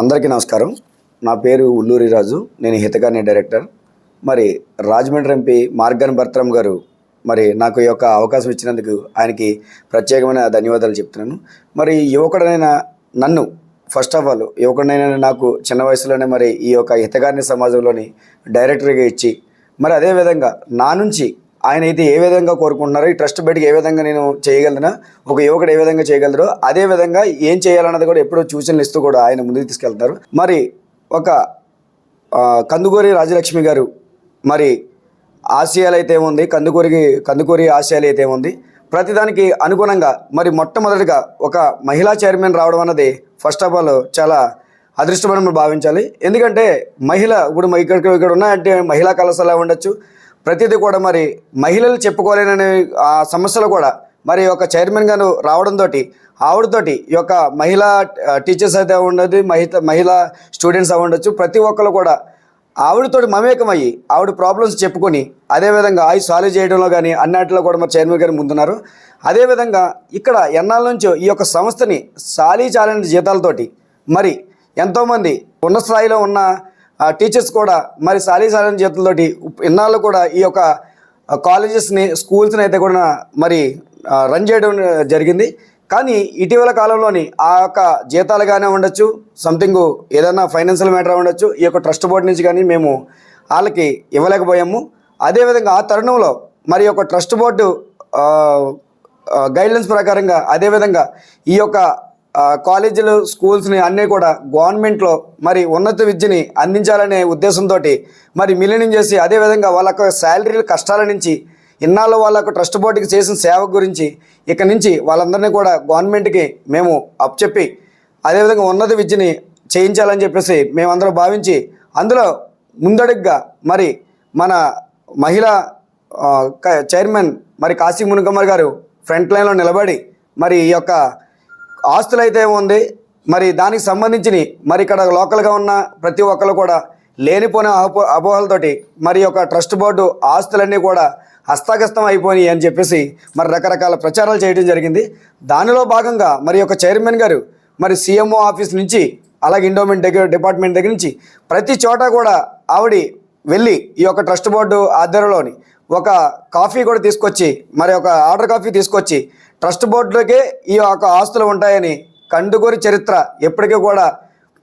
అందరికీ నమస్కారం. నా పేరు ఉల్లూరి రాజు. నేను హితగాని డైరెక్టర్. మరి రాజమండ్రి ఎంపీ మార్గన్ భర్తరామ్ గారు మరి నాకు ఈ యొక్క అవకాశం ఇచ్చినందుకు ఆయనకి ప్రత్యేకమైన ధన్యవాదాలు చెప్తున్నాను. మరి యువకుడనైనా నన్ను ఫస్ట్ ఆఫ్ ఆల్ యువకుడనైనా నాకు చిన్న వయసులోనే మరి ఈ యొక్క హితగాని సమాజంలోని డైరెక్టర్గా ఇచ్చి మరి అదేవిధంగా నా నుంచి ఆయన అయితే ఏ విధంగా కోరుకుంటున్నారో ఈ ట్రస్ట్ బయటికి ఏ విధంగా నేను చేయగలనా ఒక యువకుడు ఏ విధంగా చేయగలరో అదే విధంగా ఏం చేయాలన్నది కూడా ఎప్పుడో సూచనలు ఇస్తూ కూడా ఆయన ముందుకు తీసుకెళ్తారు మరి ఒక కందుకూరి రాజలక్ష్మి గారు మరి ఆశయాలు అయితే ఉంది కందుకూరికి కందుకూరి ఆశయాలు అయితే ఉంది ప్రతిదానికి అనుగుణంగా మరి మొట్టమొదటిగా ఒక మహిళా చైర్మన్ రావడం అన్నది ఫస్ట్ ఆఫ్ ఆల్ చాలా అదృష్టమని భావించాలి. ఎందుకంటే మహిళ ఇప్పుడు మ- ఇక్కడ ఇక్కడ ఉన్నాయంటే మహిళా కళాశాల ఉండొచ్చు ప్రతిదీ కూడా మరి మహిళలు చెప్పుకోలేనని ఆ సమస్యలు కూడా మరి ఒక చైర్మన్ గాను రావడంతో ఆవిడతోటి ఈ యొక్క మహిళా టీచర్స్ అయితే ఉండదు మహిళ మహిళా స్టూడెంట్స్ అవి ఉండొచ్చు. ప్రతి ఒక్కరు కూడా ఆవిడతోటి మమేకమయ్యి ఆవిడ ప్రాబ్లమ్స్ చెప్పుకొని అదేవిధంగా అవి సాల్వ్ చేయడంలో కానీ అన్నిటిలో కూడా మరి చైర్మన్ గారు ముందున్నారు. అదేవిధంగా ఇక్కడ ఎన్నాళ్ళ నుంచో ఈ యొక్క సంస్థని సాలీ చాలని జీతాలతోటి మరి ఎంతోమంది ఉన్న స్థాయిలో ఉన్న ఆ, టీచర్స్ కూడా మరి సాలీ సాలని జీతాలతోటి ఇన్నాళ్ళు కూడా ఈ యొక్క కాలేజెస్ని స్కూల్స్ని అయితే కూడా మరి రన్ చేయడం జరిగింది. కానీ ఇటీవల కాలంలోని ఆ యొక్క జీతాలుగానే ఉండొచ్చు సంథింగ్ ఏదైనా ఫైనాన్షియల్ మ్యాటర్ ఉండొచ్చు ఈ యొక్క ట్రస్ట్ బోర్డు నుంచి కానీ మేము వాళ్ళకి ఇవ్వలేకపోయాము. అదేవిధంగా ఆ తరుణంలో మరి యొక్క ట్రస్ట్ బోర్డు గైడ్లైన్స్ ప్రకారంగా అదేవిధంగా ఈ యొక్క కాలేజీలు స్కూల్స్ని అన్నీ కూడా గవర్నమెంట్లో మరి ఉన్నత విద్యని అందించాలనే ఉద్దేశంతో మరి మిలీనం చేసి అదేవిధంగా వాళ్ళ యొక్క శాలరీల కష్టాల నుంచి ఇన్నాళ్ళు వాళ్ళకు ట్రస్ట్ బోర్డుకి చేసిన సేవ గురించి ఇక నుంచి వాళ్ళందరినీ కూడా గవర్నమెంట్కి మేము అప్పచెప్పి అదేవిధంగా ఉన్నత విద్యని చేయించాలని చెప్పేసి మేమందరం భావించి అందులో ముందడుగ్గా మరి మన మహిళా చైర్మన్ మరి కాశీ మునుకమ్మర్ గారు ఫ్రంట్ లైన్లో నిలబడి మరి ఈ యొక్క ఆస్తులు అయితే ఉంది మరి దానికి సంబంధించి మరి ఇక్కడ లోకల్గా ఉన్న ప్రతి ఒక్కరు కూడా లేనిపోయిన అపో అపోహలతోటి మరి యొక్క ట్రస్ట్ బోర్డు ఆస్తులన్నీ కూడా హస్తగస్తం అయిపోయినాయి అని చెప్పేసి మరి రకరకాల ప్రచారాలు చేయడం జరిగింది. దానిలో భాగంగా మరి యొక్క చైర్మన్ గారు మరి సీఎంఓ ఆఫీస్ నుంచి అలాగే ఇండోమెంట్ దగ్గర డిపార్ట్మెంట్ దగ్గర నుంచి ప్రతి చోట కూడా ఆవిడ వెళ్ళి ఈ యొక్క ట్రస్ట్ బోర్డు ఆధ్వర్యంలోని ఒక కాఫీ కూడా తీసుకొచ్చి మరి ఒక ఆర్డర్ కాఫీ తీసుకొచ్చి ట్రస్ట్ బోర్డులకే ఈ యొక్క ఆస్తులు ఉంటాయని కందుకూరి చరిత్ర ఎప్పటికీ కూడా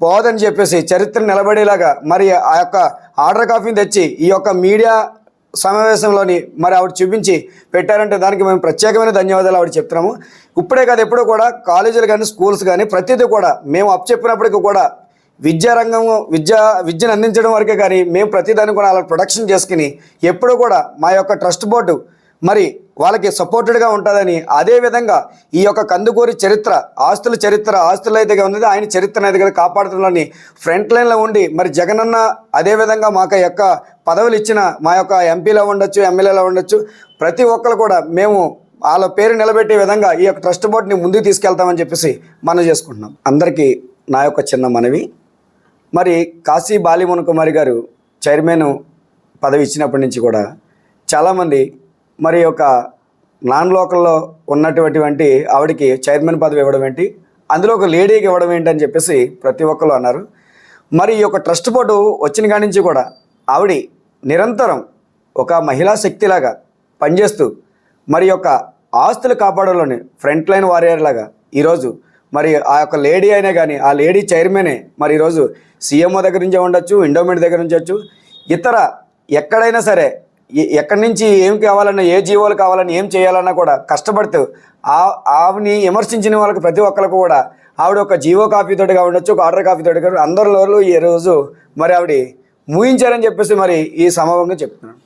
పోదని చెప్పేసి చరిత్ర నిలబడేలాగా మరి ఆ యొక్క ఆర్డర్ కాఫీని తెచ్చి ఈ యొక్క మీడియా సమావేశంలోని మరి ఆవిడ చూపించి పెట్టారంటే దానికి మేము ప్రత్యేకమైన ధన్యవాదాలు ఆవిడ చెప్తున్నాము. ఇప్పుడే కాదు ఎప్పుడూ కూడా కాలేజీలు కానీ స్కూల్స్ కానీ ప్రతిదీ కూడా మేము అప్ చెప్పినప్పటికీ కూడా విద్యారంగం విద్య విద్యను అందించడం వరకే కానీ మేము ప్రతిదాన్ని కూడా అలా ప్రొడక్షన్ చేసుకుని ఎప్పుడూ కూడా మా యొక్క ట్రస్ట్ బోర్డు మరి వాళ్ళకి సపోర్టెడ్గా ఉంటుందని అదేవిధంగా ఈ యొక్క కందుకూరి చరిత్ర ఆస్తుల చరిత్ర ఆస్తులు అయితే ఉన్నది ఆయన చరిత్ర అయితే కదా కాపాడుతుందని ఫ్రంట్ లైన్లో ఉండి మరి జగనన్న అదేవిధంగా మాకు యొక్క పదవులు ఇచ్చిన మా యొక్క ఎంపీలో ఉండొచ్చు ఎమ్మెల్యేలో ఉండొచ్చు. ప్రతి ఒక్కరు కూడా మేము వాళ్ళ పేరు నిలబెట్టే విధంగా ఈ యొక్క ట్రస్ట్ బోర్డుని ముందుకు తీసుకెళ్తామని చెప్పేసి మనం చేసుకుంటున్నాం. అందరికీ నా యొక్క చిన్న మనవి. మరి కాశీ బాలిమున కుమారి గారు చైర్మన్ పదవి ఇచ్చినప్పటి నుంచి కూడా చాలామంది మరి యొక్క నాన్ లోకల్లో ఉన్నటువంటి ఆవిడకి చైర్మన్ పదవి ఇవ్వడం ఏంటి? అందులో ఒక లేడీకి ఇవ్వడం ఏంటి అని చెప్పేసి ప్రతి ఒక్కరు అన్నారు. మరి ఈ యొక్క ట్రస్ట్ బోర్డు వచ్చిన కాడి నుంచి కూడా ఆవిడ నిరంతరం ఒక మహిళా శక్తిలాగా పనిచేస్తూ మరి యొక్క ఆస్తులు కాపాడంలోని ఫ్రంట్ లైన్ వారియర్ లాగా ఈరోజు మరి ఆ యొక్క లేడీ అయినా కానీ ఆ లేడీ చైర్మనే మరి ఈరోజు సీఎంఓ దగ్గర నుంచే ఉండొచ్చు ఇండోమెంట్ దగ్గర నుంచి వచ్చు ఇతర ఎక్కడైనా సరే ఎ- ఎక్కడి నుంచి ఏం కావాలన్నా ఏ జీవోలు కావాలన్నా ఏం చేయాలన్నా కూడా కష్టపడుతూ ఆ ఆవిని విమర్శించిన వాళ్ళకి ప్రతి ఒక్కరికి కూడా ఆవిడ ఒక జీవో కాఫీ తోటిగా ఉండొచ్చు ఒక ఆర్డర్ కాఫీ తోటిగా అందరిలో ఈ రోజు మరి ఆవిడ ముగించారని చెప్పేసి మరి ఈ సమూహంగా చెప్తున్నాను.